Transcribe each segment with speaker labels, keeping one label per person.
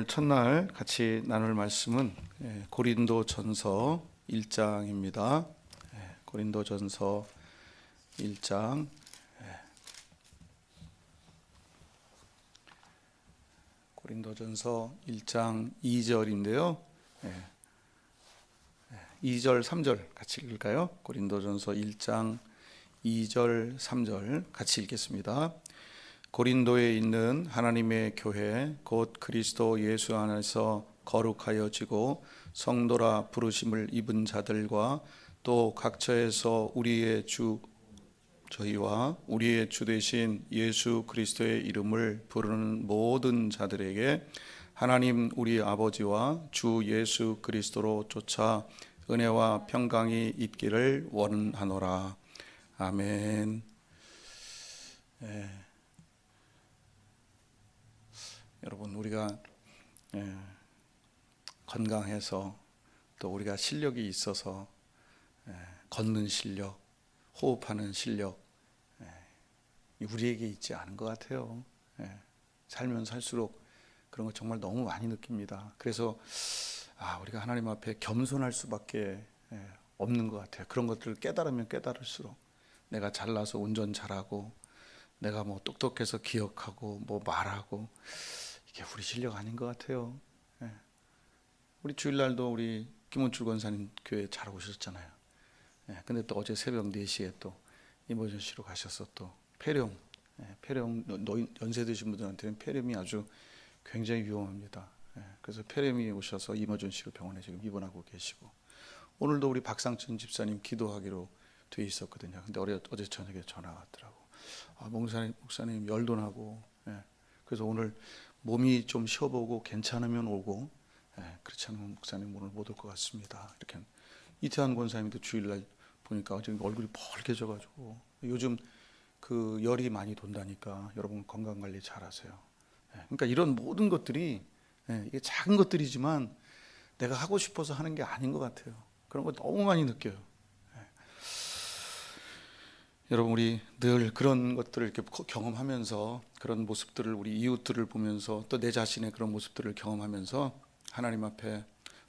Speaker 1: 오늘 첫날 같이 나눌 말씀은 예, 고린도 전서 1장입니다. 고린도 전서 1장 고린도 전서 1장 2절인데요. 2절, 3절 같이 읽을까요? 고린도 전서 1장 2절, 3절 같이 읽겠습니다. 고린도에 있는 하나님의 교회 곧 그리스도 예수 안에서 거룩하여지고 성도라 부르심을 입은 자들과 또 각처에서 우리의 주 저희와 우리의 주 되신 예수 그리스도의 이름을 부르는 모든 자들에게 하나님 우리 아버지와 주 예수 그리스도로 쫓아 은혜와 평강이 있기를 원하노라. 아멘. 예. 여러분 우리가 예, 건강해서 또 우리가 실력이 있어서 예, 걷는 실력, 호흡하는 실력 예, 우리에게 있지 않은 것 같아요. 예, 살면 살수록 그런 거 정말 너무 많이 느낍니다. 그래서 아 우리가 하나님 앞에 겸손할 수밖에 예, 없는 것 같아요. 그런 것들을 깨달으면 깨달을수록 내가 잘나서 운전 잘하고 내가 뭐 똑똑해서 기억하고 뭐 말하고 이게 우리 실력 아닌 것 같아요. 예. 우리 주일날도 우리 김원출 권사님 교회 잘 오셨잖아요. 예. 근데 또 어제 새벽 4시에 또 이모전시로 가셔서 또 폐렴, 예. 폐렴 노인 연세 드신 분들한테는 폐렴이 아주 굉장히 위험합니다. 예. 그래서 폐렴이 오셔서 이모전시로 병원에 지금 입원하고 계시고 오늘도 우리 박상천 집사님 기도하기로 돼 있었거든요. 근데 어제, 저녁에 전화가 왔더라고. 아, 목사님, 목사님 열도 나고. 예. 그래서 오늘 몸이 좀 쉬어보고 괜찮으면 오고 예, 그렇지 않으면 목사님 오늘 못 올 것 같습니다. 이렇게 이태환 권사님도 주일날 보니까 지금 얼굴이 뻘개져가지고 요즘 그 열이 많이 돈다니까 여러분 건강 관리 잘하세요. 예, 그러니까 이런 모든 것들이 예, 이게 작은 것들이지만 내가 하고 싶어서 하는 게 아닌 것 같아요. 그런 거 너무 많이 느껴요. 여러분 우리 늘 그런 것들을 이렇게 경험하면서 그런 모습들을 우리 이웃들을 보면서 또 내 자신의 그런 모습들을 경험하면서 하나님 앞에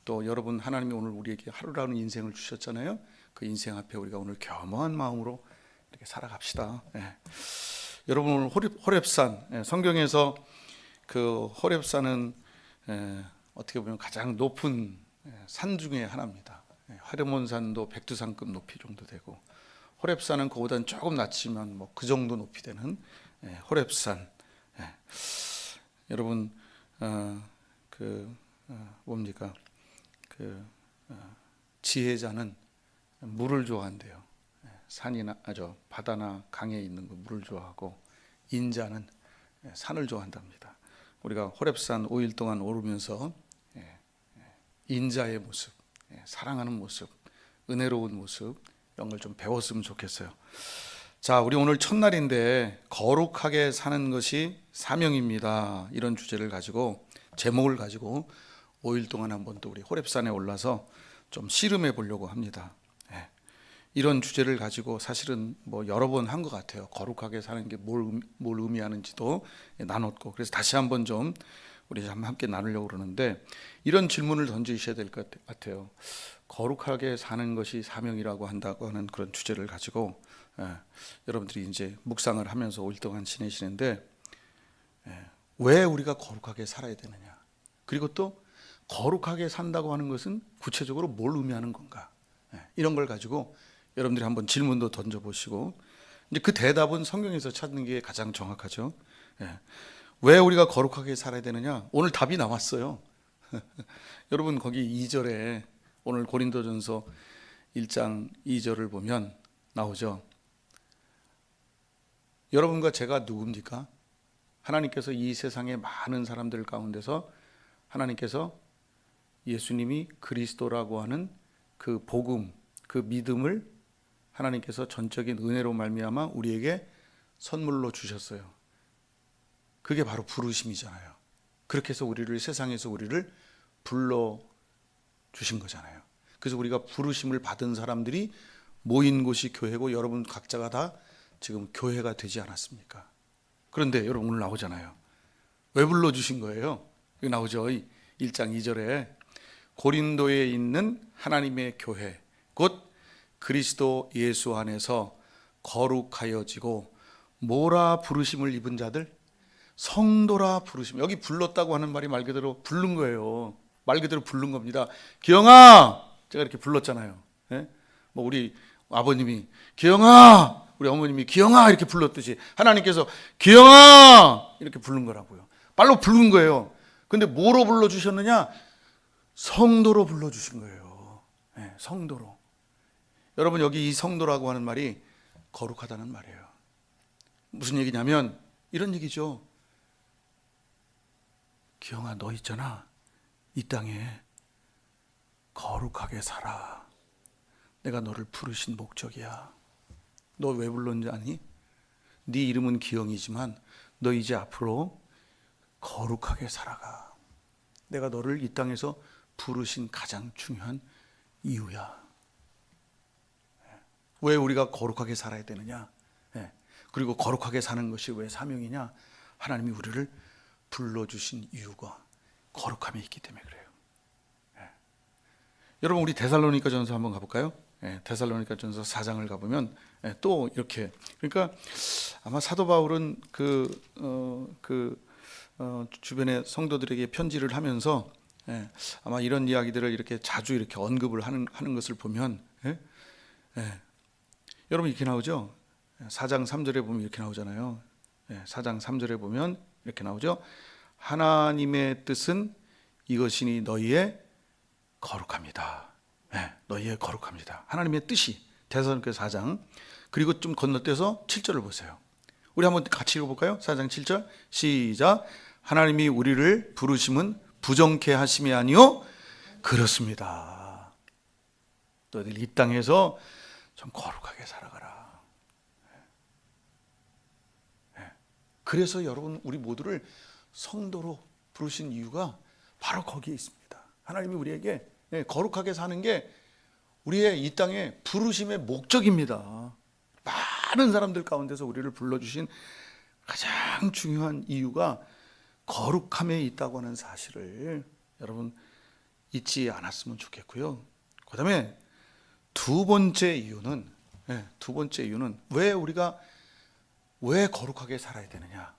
Speaker 1: 또 여러분 하나님이 오늘 우리에게 하루라는 인생을 주셨잖아요. 그 인생 앞에 우리가 오늘 겸허한 마음으로 이렇게 살아갑시다. 예. 여러분 오늘 호렙, 호렙산 예, 성경에서 그 호렙산은 예, 어떻게 보면 가장 높은 예, 산 중에 하나입니다. 예, 화려몬산도 백두산급 높이 정도 되고 호렙산은 그보다는 조금 낮지만 뭐 그 정도 높이 되는 예, 호렙산. 예. 여러분 어, 그 어, 뭡니까 그 어, 지혜자는 물을 좋아한대요. 예, 산이나 아저 바다나 강에 있는 그 물을 좋아하고 인자는 예, 산을 좋아한답니다. 우리가 호렙산 5일 동안 오르면서 예, 예, 인자의 모습, 예, 사랑하는 모습, 은혜로운 모습 이런 걸 좀 배웠으면 좋겠어요. 자, 우리 오늘 첫날인데 거룩하게 사는 것이 사명입니다. 이런 주제를 가지고 제목을 가지고 5일 동안 한번 또 우리 호렙산에 올라서 좀 씨름해 보려고 합니다. 예. 이런 주제를 가지고 사실은 뭐 여러 번 한 것 같아요. 거룩하게 사는 게뭘 뭘 의미하는지도 나눴고 그래서 다시 한번 좀 우리 좀 함께 나누려고 그러는데 이런 질문을 던지셔야 될 것 같아요. 거룩하게 사는 것이 사명이라고 한다고 하는 그런 주제를 가지고 예, 여러분들이 이제 묵상을 하면서 5일 동안 지내시는데 예, 왜 우리가 거룩하게 살아야 되느냐? 그리고 또 거룩하게 산다고 하는 것은 구체적으로 뭘 의미하는 건가? 예, 이런 걸 가지고 여러분들이 한번 질문도 던져보시고 이제 그 대답은 성경에서 찾는 게 가장 정확하죠. 예, 왜 우리가 거룩하게 살아야 되느냐? 오늘 답이 나왔어요. 여러분 거기 2절에 오늘 고린도전서 1장 2절을 보면 나오죠. 여러분과 제가 누굽니까? 하나님께서 이 세상의 많은 사람들 가운데서 하나님께서 예수님이 그리스도라고 하는 그 복음, 그 믿음을 하나님께서 전적인 은혜로 말미암아 우리에게 선물로 주셨어요. 그게 바로 부르심이잖아요. 그렇게 해서 우리를 세상에서 우리를 불러 주신 거잖아요. 그래서 우리가 부르심을 받은 사람들이 모인 곳이 교회고 여러분 각자가 다 지금 교회가 되지 않았습니까? 그런데 여러분 오늘 나오잖아요. 왜 불러 주신 거예요? 여기 나오죠. 1장 2절에 고린도에 있는 하나님의 교회 곧 그리스도 예수 안에서 거룩하여지고 뭐라 부르심을 입은 자들 성도라 부르심 여기 불렀다고 하는 말이 말 그대로 부른 거예요. 말 그대로 부른 겁니다. 기영아 제가 이렇게 불렀잖아요. 예? 뭐 우리 아버님이 기영아 우리 어머님이 기영아 이렇게 불렀듯이 하나님께서 기영아 이렇게 부른 거라고요. 말로 부른 거예요. 근데 뭐로 불러 주셨느냐? 성도로 불러 주신 거예요. 예, 성도로. 여러분 여기 이 성도라고 하는 말이 거룩하다는 말이에요. 무슨 얘기냐면 이런 얘기죠. 기영아 너 있잖아. 이 땅에 거룩하게 살아. 내가 너를 부르신 목적이야. 너 왜 불렀는지 아니? 네 이름은 기영이지만 너 이제 앞으로 거룩하게 살아가. 내가 너를 이 땅에서 부르신 가장 중요한 이유야. 왜 우리가 거룩하게 살아야 되느냐? 예. 그리고 거룩하게 사는 것이 왜 사명이냐? 하나님이 우리를 불러주신 이유가 거룩함에 있기 때문에 그래요. 예. 여러분 우리 데살로니가 전서 한번 가볼까요? 예, 데살로니가 전서 4장을 가보면 예, 또 이렇게 그러니까 아마 사도 바울은 그 어, 그 어, 주변의 성도들에게 편지를 하면서 예, 아마 이런 이야기들을 이렇게 자주 이렇게 언급을 하는 하는 것을 보면 예? 예. 여러분 이렇게 나오죠. 4장 3절에 보면 이렇게 나오잖아요. 예, 4장 3절에 보면 이렇게 나오죠. 하나님의 뜻은 이것이니 너희의 거룩합니다. 예, 너희의 거룩합니다. 하나님의 뜻이 대사로니까 4장 그리고 좀 건너뛰어서 7절을 보세요. 우리 한번 같이 읽어볼까요? 4장 7절 시작. 하나님이 우리를 부르심은 부정케 하심이 아니요 그렇습니다. 너희들 이 땅에서 좀 거룩하게 살아가라. 예. 그래서 여러분 우리 모두를 성도로 부르신 이유가 바로 거기에 있습니다. 하나님이 우리에게 예, 거룩하게 사는 게 우리의 이 땅의 부르심의 목적입니다. 많은 사람들 가운데서 우리를 불러주신 가장 중요한 이유가 거룩함에 있다고 하는 사실을 여러분 잊지 않았으면 좋겠고요. 그 다음에 두 번째 이유는 예, 두 번째 이유는 왜 우리가 왜 거룩하게 살아야 되느냐?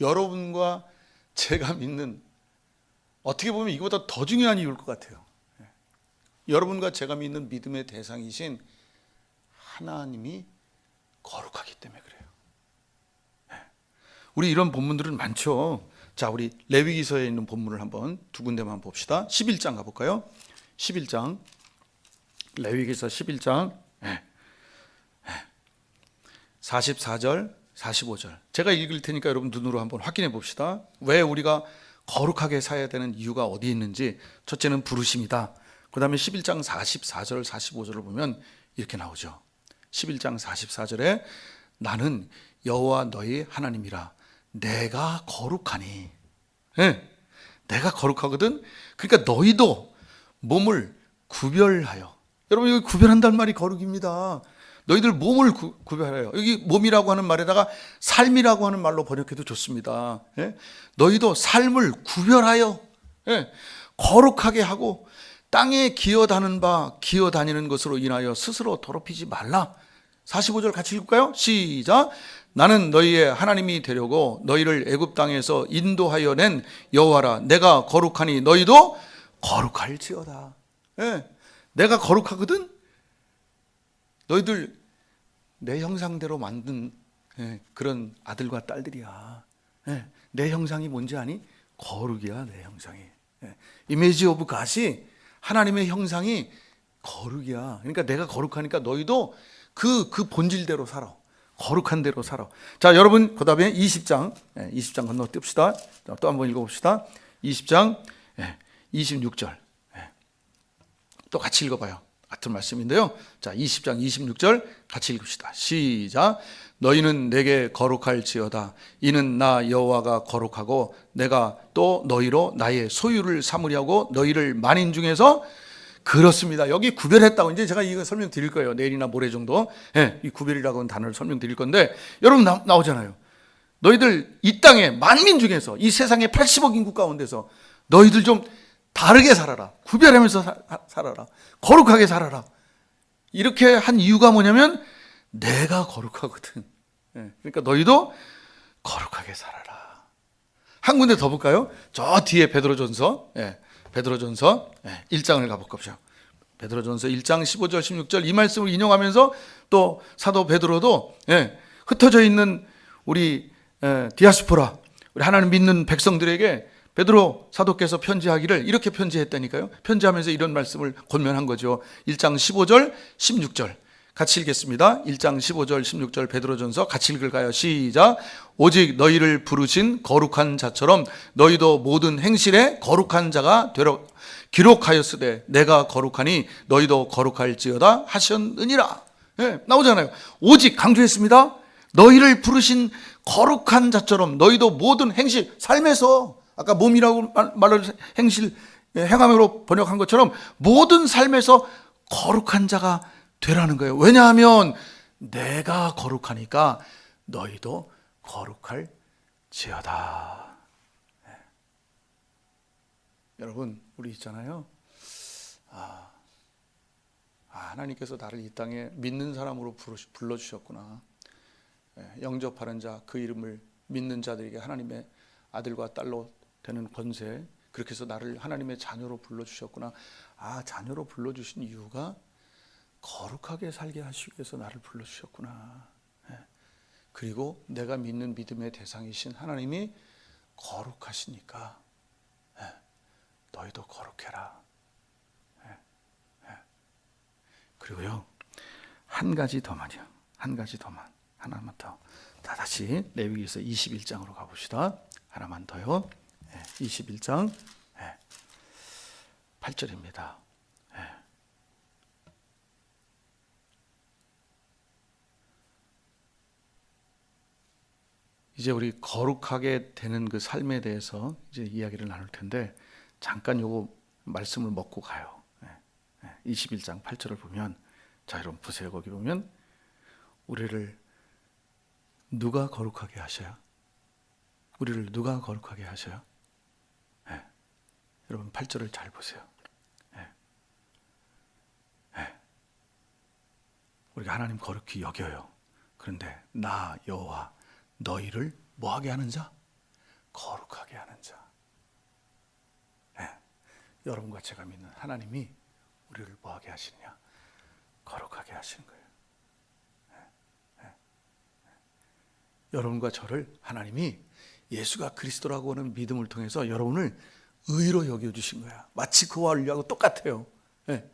Speaker 1: 여러분과 제가 믿는 어떻게 보면 이거보다 더 중요한 이유일 것 같아요. 예. 여러분과 제가 믿는 믿음의 대상이신 하나님이 거룩하기 때문에 그래요. 예. 우리 이런 본문들은 많죠. 자, 우리 레위기서에 있는 본문을 한번 두 군데만 봅시다. 11장 가볼까요? 11장 레위기서 11장 44절 45절 제가 읽을 테니까 여러분 눈으로 한번 확인해 봅시다. 왜 우리가 거룩하게 살아야 되는 이유가 어디 있는지 첫째는 부르심이다. 그다음에 11장 44절 45절을 보면 이렇게 나오죠. 11장 44절에 나는 여호와 너희 하나님이라 내가 거룩하니 예, 내가 거룩하거든. 그러니까 너희도 몸을 구별하여 여러분 여기 구별한다는 말이 거룩입니다. 너희들 몸을 구, 구별하여 여기 몸이라고 하는 말에다가 삶이라고 하는 말로 번역해도 좋습니다. 예? 너희도 삶을 구별하여 예, 거룩하게 하고 땅에 기어다는 바 기어다니는 것으로 인하여 스스로 더럽히지 말라. 45절 같이 읽을까요? 시작. 나는 너희의 하나님이 되려고 너희를 애굽 땅에서 인도하여 낸 여호와라. 내가 거룩하니 너희도 거룩할지어다. 예, 내가 거룩하거든. 너희들 내 형상대로 만든 예, 그런 아들과 딸들이야. 예, 내 형상이 뭔지 아니? 거룩이야 내 형상이. 예, 이미지 오브 갓이 하나님의 형상이 거룩이야. 그러니까 내가 거룩하니까 너희도 그, 그 본질대로 살아. 거룩한 대로 살아. 자, 여러분, 그 다음에 20장, 20장 건너 띨시다. 또 한번 읽어봅시다. 20장, 26절. 또 같이 읽어봐요. 같은 말씀인데요. 자, 20장 26절 같이 읽읍시다. 시작. 너희는 내게 거룩할지어다. 이는 나 여호와가 거룩하고 내가 또 너희로 나의 소유를 삼으려고 너희를 만인 중에서 그렇습니다. 여기 구별했다고 이제 제가 이거 설명 드릴 거예요. 내일이나 모레 정도. 예, 이 구별이라고 하는 단어를 설명 드릴 건데 여러분 나, 나오잖아요. 너희들 이 땅에 만민 중에서 이 세상의 80억 인구 가운데서 너희들 좀 다르게 살아라. 구별하면서 사- 살아라. 거룩하게 살아라. 이렇게 한 이유가 뭐냐면 내가 거룩하거든. 예, 그러니까 너희도 거룩하게 살아라. 한 군데 더 볼까요? 저 뒤에 베드로전서, 예, 베드로전서 예, 1장을 가볼까요? 베드로전서 1장 15절 16절 이 말씀을 인용하면서 또 사도 베드로도 예, 흩어져 있는 우리 예, 디아스포라 우리 하나님 믿는 백성들에게 베드로 사도께서 편지하기를 이렇게 편지했다니까요. 편지하면서 이런 말씀을 권면한 거죠. 1장 15절 16절 같이 읽겠습니다. 1장 15절 16절 베드로전서 같이 읽을까요? 시작. 오직 너희를 부르신 거룩한 자처럼 너희도 모든 행실에 거룩한 자가 되려 기록하였으되 내가 거룩하니 너희도 거룩할지어다 하셨느니라. 예, 나오잖아요. 오직 강조했습니다. 너희를 부르신 거룩한 자처럼 너희도 모든 행실 삶에서 아까 몸이라고 말- 말을 행실 예, 행함으로 번역한 것처럼 모든 삶에서 거룩한 자가 되라는 거예요. 왜냐하면 내가 거룩하니까 너희도 거룩할 지어다. 예. 여러분 우리 있잖아요. 아, 아, 하나님께서 나를 이 땅에 믿는 사람으로 불러주셨구나. 예, 영접하는 자 그 이름을 믿는 자들에게 하나님의 아들과 딸로 되는 권세 그렇게 해서 나를 하나님의 자녀로 불러주셨구나. 아 자녀로 불러주신 이유가 거룩하게 살게 하시기 위해서 나를 불러주셨구나. 예. 그리고 내가 믿는 믿음의 대상이신 하나님이 거룩하시니까 예. 너희도 거룩해라. 예. 예. 그리고요 한 가지 더만요. 한 가지 더만. 하나만 더. 다 다시 레위기서 21장으로 가봅시다. 하나만 더요. 예. 21장 예. 8절입니다. 이제 우리 거룩하게 되는 그 삶에 대해서 이제 이야기를 나눌 텐데 잠깐 요거 말씀을 먹고 가요. 예, 예. 21장 8절을 보면 자 여러분 보세요. 거기 보면 우리를 누가 거룩하게 하셔요? 우리를 누가 거룩하게 하셔요? 예. 여러분 8절을 잘 보세요. 예. 예. 우리가 하나님 거룩히 여겨요. 그런데 나 여호와 너희를 뭐하게 하는 자? 거룩하게 하는 자. 예. 여러분과 제가 믿는 하나님이 우리를 뭐하게 하시느냐? 거룩하게 하시는 거예요. 여러분과 저를 하나님이 예수가 그리스도라고 하는 믿음을 통해서 여러분을 의로 여겨주신 거야. 마치 그와 인류하고 똑같아요. 예.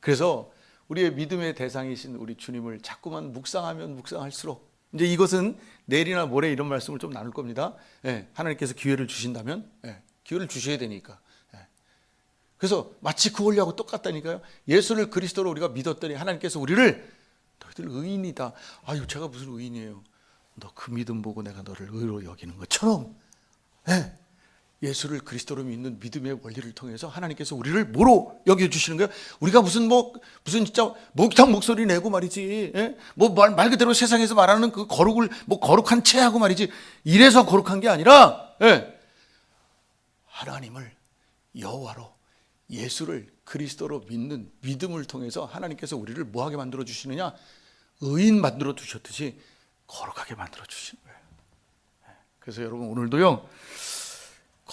Speaker 1: 그래서 우리의 믿음의 대상이신 우리 주님을 자꾸만 묵상하면 묵상할수록 이제 이것은 내일이나 모레 이런 말씀을 좀 나눌 겁니다. 예, 하나님께서 기회를 주신다면 예, 기회를 주셔야 되니까. 예. 그래서 마치 그 원리하고 똑같다니까요. 예수를 그리스도로 우리가 믿었더니 하나님께서 우리를 너희들 의인이다. 아유 제가 무슨 의인이에요. 너 그 믿음 보고 내가 너를 의로 여기는 것처럼 예, 예수를 그리스도로 믿는 믿음의 원리를 통해서 하나님께서 우리를 뭐로 여겨 주시는 거예요? 우리가 무슨 뭐 무슨 진짜 목탕 목소리 내고 말이지, 예? 뭐말 말 그대로 세상에서 말하는 그 거룩을 뭐 거룩한 체하고 말이지 이래서 거룩한 게 아니라 예. 하나님을 여호와로 예수를 그리스도로 믿는 믿음을 통해서 하나님께서 우리를 뭐하게 만들어 주시느냐? 의인 만들어 주셨듯이 거룩하게 만들어 주시는 거예요. 예. 그래서 여러분 오늘도요.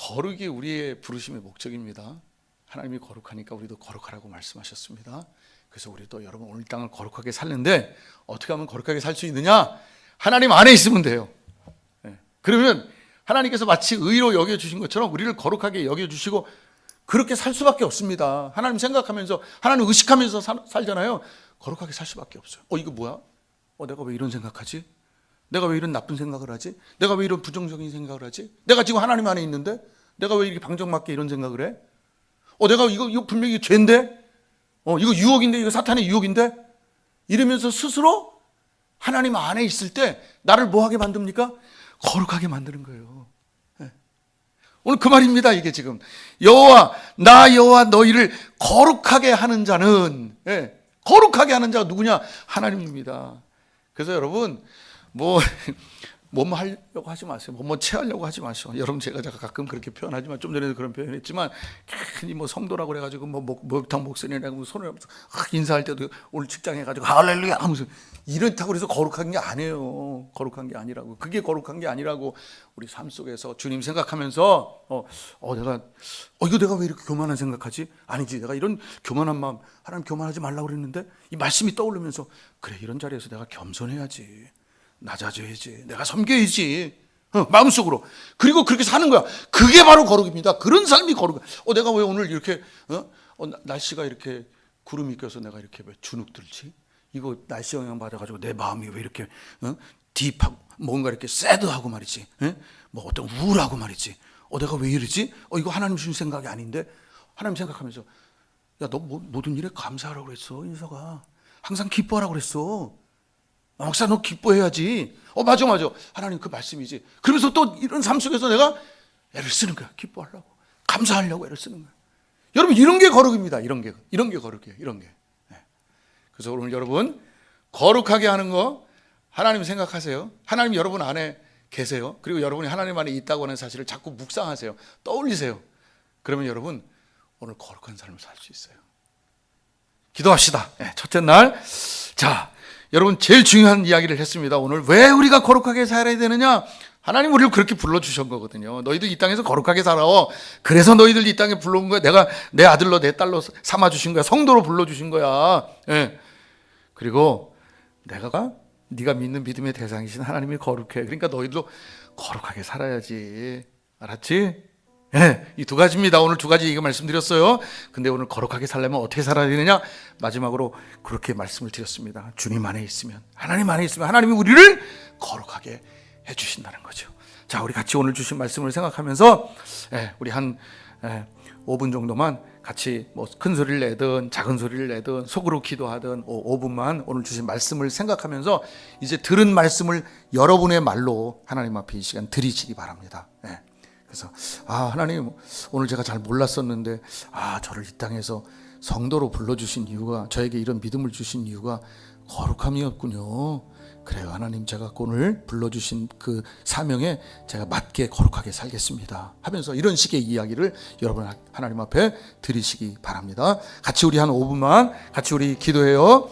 Speaker 1: 거룩이 우리의 부르심의 목적입니다. 하나님이 거룩하니까 우리도 거룩하라고 말씀하셨습니다. 그래서 우리도 여러분 오늘 땅을 거룩하게 살는데 어떻게 하면 거룩하게 살 수 있느냐? 하나님 안에 있으면 돼요. 예. 그러면 하나님께서 마치 의로 여겨 주신 것처럼 우리를 거룩하게 여겨 주시고 그렇게 살 수밖에 없습니다. 하나님 생각하면서 하나님 의식하면서 살, 살잖아요. 거룩하게 살 수밖에 없어요. 어 이거 뭐야? 어 내가 왜 이런 생각하지? 내가 왜 이런 나쁜 생각을 하지? 내가 왜 이런 부정적인 생각을 하지? 내가 지금 하나님 안에 있는데 내가 왜 이렇게 방정맞게 이런 생각을 해? 어 내가 이거 이거 분명히 죄인데? 어 이거 유혹인데 이거 사탄의 유혹인데? 이러면서 스스로 하나님 안에 있을 때 나를 뭐하게 만듭니까? 거룩하게 만드는 거예요. 예. 오늘 그 말입니다. 이게 지금 여호와 나 여호와 너희를 거룩하게 하는 자는 예, 거룩하게 하는 자가 누구냐? 하나님입니다. 그래서 여러분 뭐 뭐뭐 하려고 하지 마세요. 뭐뭐 체하려고 하지 마시오. 여러분 제가 가끔 그렇게 표현하지만 좀 전에도 그런 표현했지만 괜히 뭐 성도라고 그래가지고 뭐 목, 목탕 목소리라고 뭐 손을 하면서 막 인사할 때도 오늘 직장에 가지고 할렐루야 하면서 이렇다고 그래서 거룩한 게 아니에요. 거룩한 게 아니라고. 그게 거룩한 게 아니라고 우리 삶 속에서 주님 생각하면서 어, 어 내가 어 이거 내가 왜 이렇게 교만한 생각하지? 아니지. 내가 이런 교만한 마음 하나님 교만하지 말라고 그랬는데 이 말씀이 떠오르면서 그래 이런 자리에서 내가 겸손해야지. 낮아져야지. 내가 섬겨야지. 어, 마음속으로. 그리고 그렇게 사는 거야. 그게 바로 거룩입니다. 그런 삶이 거룩. 어, 내가 왜 오늘 이렇게, 어? 어, 나- 날씨가 이렇게 구름이 껴서 내가 이렇게 왜 주눅 들지? 이거 날씨 영향 받아가지고 내 마음이 왜 이렇게, 어? 딥하고, 뭔가 이렇게 새드하고 말이지. 예? 뭐 어떤 우울하고 말이지. 어, 내가 왜 이러지? 어, 이거 하나님 주신 생각이 아닌데? 하나님 생각하면서, 야, 너 모- 모든 일에 감사하라고 그랬어, 인서가. 항상 기뻐하라고 그랬어. 아, 목사 너 기뻐해야지. 어 맞아 맞아. 하나님 그 말씀이지. 그러면서 또 이런 삶 속에서 내가 애를 쓰는 거야. 기뻐하려고. 감사하려고 애를 쓰는 거야. 여러분 이런 게 거룩입니다. 이런 게 이런 게 거룩이에요. 이런 게. 네. 그래서 오늘 여러분 거룩하게 하는 거 하나님 생각하세요. 하나님 여러분 안에 계세요. 그리고 여러분이 하나님 안에 있다고 하는 사실을 자꾸 묵상하세요. 떠올리세요. 그러면 여러분 오늘 거룩한 삶을 살 수 있어요. 기도합시다. 네, 첫째 날. 자, 여러분 제일 중요한 이야기를 했습니다. 오늘 왜 우리가 거룩하게 살아야 되느냐? 하나님 우리를 그렇게 불러주신 거거든요. 너희들 이 땅에서 거룩하게 살아. 그래서 너희들 이 땅에 불러온 거야. 내가 내 아들로 내 딸로 삼아주신 거야. 성도로 불러주신 거야. 예. 그리고 내가 네가 믿는 믿음의 대상이신 하나님이 거룩해. 그러니까 너희들도 거룩하게 살아야지. 알았지? 예, 이 두 가지입니다. 오늘 두 가지 이거 말씀드렸어요. 근데 오늘 거룩하게 살려면 어떻게 살아야 되느냐? 마지막으로 그렇게 말씀을 드렸습니다. 주님 안에 있으면, 하나님 안에 있으면 하나님이 우리를 거룩하게 해 주신다는 거죠. 자, 우리 같이 오늘 주신 말씀을 생각하면서, 예, 우리 한 예, 5분 정도만 같이 뭐 큰 소리를 내든 작은 소리를 내든 속으로 기도하든 5분만 오늘 주신 말씀을 생각하면서 이제 들은 말씀을 여러분의 말로 하나님 앞에 이 시간 드리시기 바랍니다. 예. 그래서 아 하나님 오늘 제가 잘 몰랐었는데 아 저를 이 땅에서 성도로 불러주신 이유가 저에게 이런 믿음을 주신 이유가 거룩함이었군요. 그래요. 하나님 제가 오늘 불러주신 그 사명에 제가 맞게 거룩하게 살겠습니다. 하면서 이런 식의 이야기를 여러분 하나님 앞에 드리시기 바랍니다. 같이 우리 한 5분만 같이 우리 기도해요.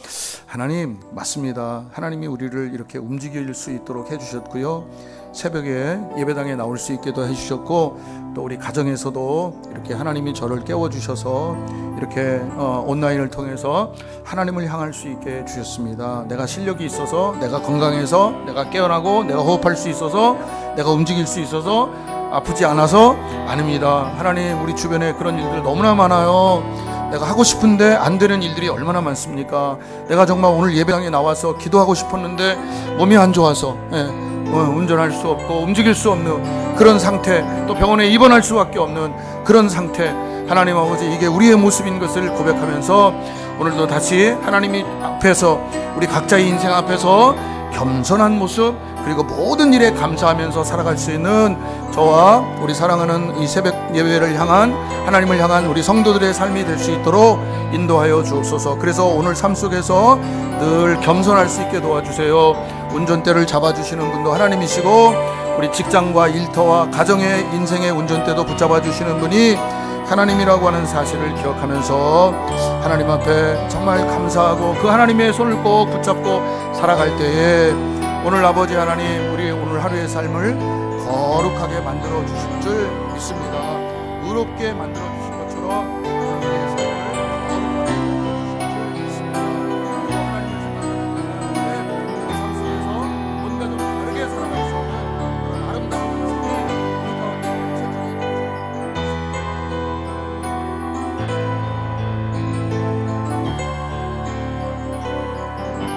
Speaker 1: 하나님 맞습니다. 하나님이 우리를 이렇게 움직일 수 있도록 해주셨고요 새벽에 예배당에 나올 수 있게도 해주셨고 또 우리 가정에서도 이렇게 하나님이 저를 깨워주셔서 이렇게 어, 온라인을 통해서 하나님을 향할 수 있게 주셨습니다. 내가 실력이 있어서 내가 건강해서 내가 깨어나고 내가 호흡할 수 있어서 내가 움직일 수 있어서 아프지 않아서 아닙니다. 하나님 우리 주변에 그런 일들 너무나 많아요. 내가 하고 싶은데 안 되는 일들이 얼마나 많습니까? 내가 정말 오늘 예배당에 나와서 기도하고 싶었는데 몸이 안 좋아서 예. 어, 운전할 수 없고 움직일 수 없는 그런 상태 또 병원에 입원할 수밖에 없는 그런 상태. 하나님 아버지 이게 우리의 모습인 것을 고백하면서 오늘도 다시 하나님이 앞에서 우리 각자의 인생 앞에서 겸손한 모습 그리고 모든 일에 감사하면서 살아갈 수 있는 저와 우리 사랑하는 이 새벽 예배를 향한 하나님을 향한 우리 성도들의 삶이 될 수 있도록 인도하여 주옵소서. 그래서 오늘 삶 속에서 늘 겸손할 수 있게 도와주세요. 운전대를 잡아주시는 분도 하나님이시고 우리 직장과 일터와 가정의 인생의 운전대도 붙잡아 주시는 분이 하나님이라고 하는 사실을 기억하면서 하나님 앞에 정말 감사하고 그 하나님의 손을 꼭 붙잡고 살아갈 때에 오늘 아버지 하나님 우리 오늘 하루의 삶을 거룩하게 만들어 주실 줄 믿습니다. 의롭게 만들어 주실